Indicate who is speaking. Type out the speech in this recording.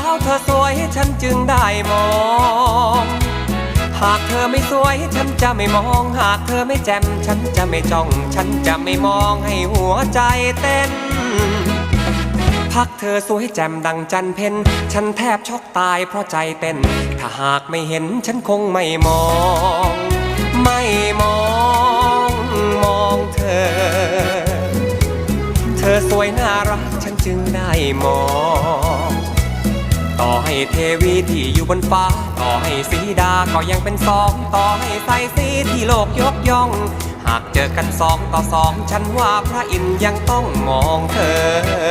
Speaker 1: าวเธอสวยฉันจึงได้มอง หากเธอไม่สวยฉันจะไม่มอง หากเธอไม่แจ่มฉันจะไม่จ้อง ฉันจะไม่มองให้หัวใจเต้น พักเธอสวยแจ่มดังจันเพนฉันแทบช็อกตายเพราะใจเต้น ถ้าหากไม่เห็นฉันคงไม่มอง ไม่มองมองเธอ เธอสวยน่ารักฉันจึงได้มอง ให้เทวีที่อยู่บนฟ้า ต่อให้สีดาก็ยังเป็นสอง ต่อให้ใส่สีที่โลกยกย่อง หากเจอกันสองต่อสอง ฉันว่าพระอินทร์ยังต้องมองเธอ